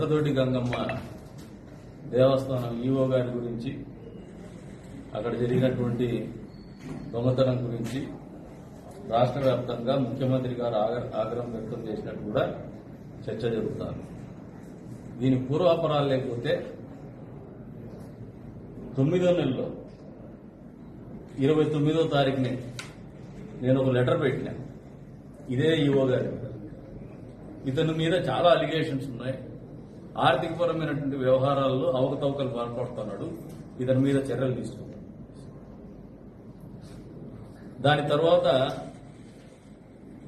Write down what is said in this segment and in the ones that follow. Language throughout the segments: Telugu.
గంగమ్మ దేవస్థానం ఈవో గారి గురించి అక్కడ జరిగినటువంటి దొంగతనం గురించి రాష్ట్ర వ్యాప్తంగా ముఖ్యమంత్రి గారు ఆగ్రహం వ్యక్తం చేసినట్టు కూడా చర్చ జరుగుతారు దీని పూర్వాపరాలు లేకపోతే తొమ్మిదో నెలలో ఇరవై తొమ్మిదో తారీఖునే నేను ఒక లెటర్ పెట్టినా. ఇదే ఈవో గారి. ఇతని మీద చాలా అలిగేషన్స్ ఉన్నాయి. ఆర్థికపరమైనటువంటి వ్యవహారాల్లో అవకతవకలు పాల్పడుతున్నాడు. ఇతని మీద చర్యలు తీసుకుంటాం దాని తర్వాత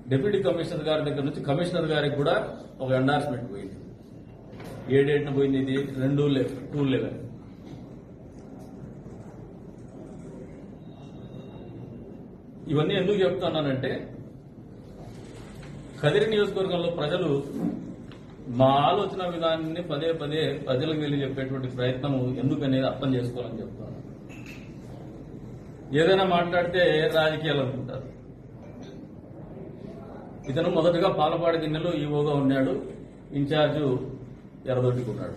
డిప్యూటీ కమిషనర్ గారి దగ్గర నుంచి కమిషనర్ గారికి కూడా ఒక ఎండార్స్మెంట్ పోయింది. ఏ డేట్న పోయింది ఇది? రెండు టూ లెవెన్. ఇవన్నీ ఎందుకు చెప్తున్నానంటే కదిరి నియోజకవర్గంలో ప్రజలు మా ఆలోచన విధానాన్ని పదే పదే ప్రజలకు వెళ్ళి చెప్పేటువంటి ప్రయత్నం ఎందుకనేది అర్థం చేసుకోవాలని చెప్తాను ఏదైనా మాట్లాడితే రాజకీయాలు అనుకుంటారు. ఇతను మొదటగా పాలపాడి గిన్నెలో ఈవోగా ఉన్నాడు ఇన్ఛార్జు ఎరదొట్టుకున్నాడు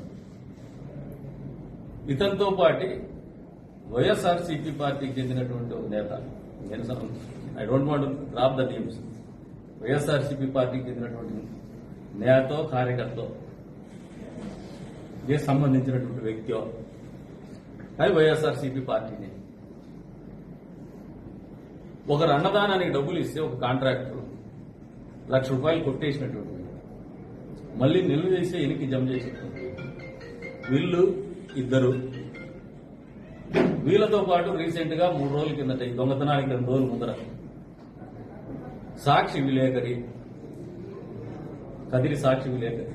ఇతనితో పాటు వైఎస్ఆర్సీపీ పార్టీకి చెందినటువంటి ఒక నేత నేను I don't want drop the names YSRCP పార్టీకి చెందినటువంటి నేతో కార్యకర్త దీనికి సంబంధించినటువంటి వ్యక్తి అది వైఎస్ఆర్సీపీ పార్టీని. ఒకరు అన్నదానానికి డబ్బులు ఇస్తే ఒక కాంట్రాక్టర్ లక్ష రూపాయలు కొట్టేసినటువంటి మళ్ళీ నిల్వ చేసి ఎనికి జమ చేసినటువంటి వీళ్ళు ఇద్దరు. వీళ్ళతో పాటు రీసెంట్గా మూడు రోజుల కిందట ఈ దొంగతనానికి రెండు రోజుల ముందర సాక్షి విలేకరి కదిరి సాక్షి విలేకరి.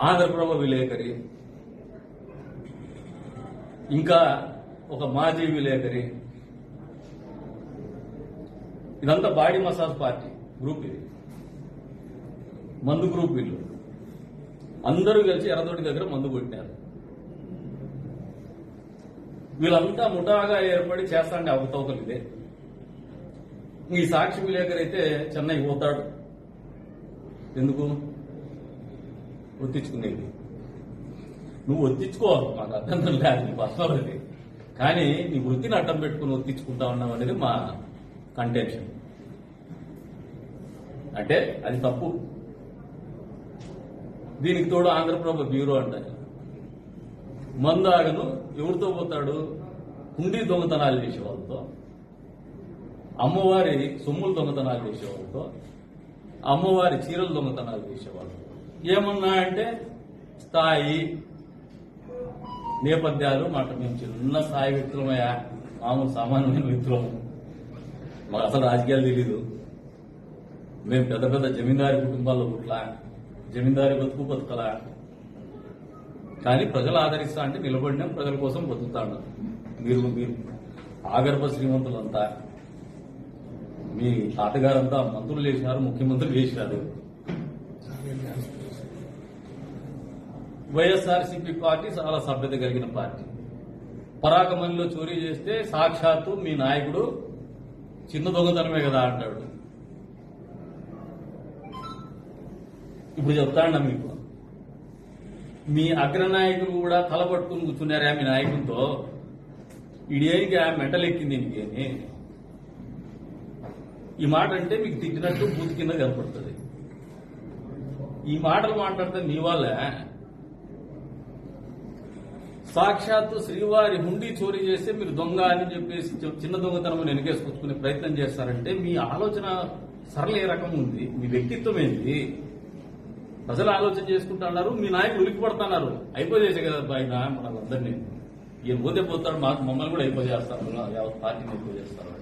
ఆంధ్రప్రభ విలేకరి. ఇంకా ఒక మాజీ విలేకరి. ఇదంతా బాడీ మసాజ్ పార్టీ గ్రూప్ ఇది. మందు గ్రూప్ వీళ్ళు. అందరూ కలిసి ఎర్రదోటి దగ్గర మందు కొట్టినారు. వీళ్ళంతా ముఠాగా ఏర్పడి చేస్తాండే అవతవకలు ఇదే. ఈ సాక్షి విలేకరు అయితే చెన్నై పోతాడు. ఎందుకు? ఒత్తించుకునేది నువ్వు ఒత్తించుకో మాకు అభ్యంతరం లేదు నీ పర్సనల్ అది. కానీ నీ వృత్తిని అడ్డం పెట్టుకుని ఒత్తించుకుంటా ఉన్నావు అనేది మా కంటెన్షన్ అంటే అది తప్పు. దీనికి తోడు ఆంధ్రప్రభ బ్యూరో అంటారు. మందాగను ఎవరితో పోతాడు? హుండీ దొంగతనాలు చేసే వాళ్ళతో అమ్మవారి సొమ్ములు దొంగతనాలు చేసే వాళ్ళతో అమ్మవారి చీరలు దొంగతనాలు చేసేవాళ్ళు. ఏమన్నా అంటే స్థాయి నేపథ్యాలు మాట మేము చిన్న స్థాయి వ్యక్తులమయ్యా మామూలు సామాన్యమైన వ్యక్తులము మాకు అసలు రాజకీయాలు తెలీదు. మేము పెద్ద పెద్ద జమీందారి కుటుంబాల్లో పుట్లా జమీందారి బతుకు బతుకలా. కానీ ప్రజలు ఆదరిస్తా అంటే నిలబడినాం ప్రజల కోసం బతుకుతాడు మీరు మీరు ఆగర్భ శ్రీమంతులంతా మీ తాతగారంతా మంత్రులు చేసినారు ముఖ్యమంత్రులు చేసినారు. వైఎస్ఆర్సీపీ పార్టీ చాలా సభ్యత కలిగిన పార్టీ. పరాకమణిలో చోరీ చేస్తే సాక్షాత్తు మీ నాయకుడు చిన్న దొంగతనమే కదా అంటాడు. ఇప్పుడు చెప్తాడా మీకు. మీ అగ్రనాయకులు కూడా తలపట్టుకుని కూర్చున్నారా మీ నాయకులతో ఇడియానికి ఆ మెంటలు ఎక్కింది ఇంకేమి ఈ మాట అంటే మీకు తిట్టినట్టు బూత్ కింద కనపడుతుంది. ఈ మాటలు మాట్లాడితే మీ వల్ల సాక్షాత్తు శ్రీవారి హుండీ చోరీ చేస్తే మీరు దొంగ అని చెప్పేసి చిన్న దొంగతనం వెనకేసుకొచ్చుకునే ప్రయత్నం చేస్తారంటే మీ ఆలోచన సరళ ఏ రకం ఉంది. మీ వ్యక్తిత్వం ఏంటి ప్రజలు ఆలోచన చేసుకుంటున్నారు మీ నాయకులు ఉరికిపడుతున్నారు అయిపోయేసే కదా ఆయన మనందరినీ ఈయన పోతే పోతాడు మాకు మమ్మల్ని కూడా అయిపోజేస్తారు యావత్ పార్టీని అయిపోజేస్తారు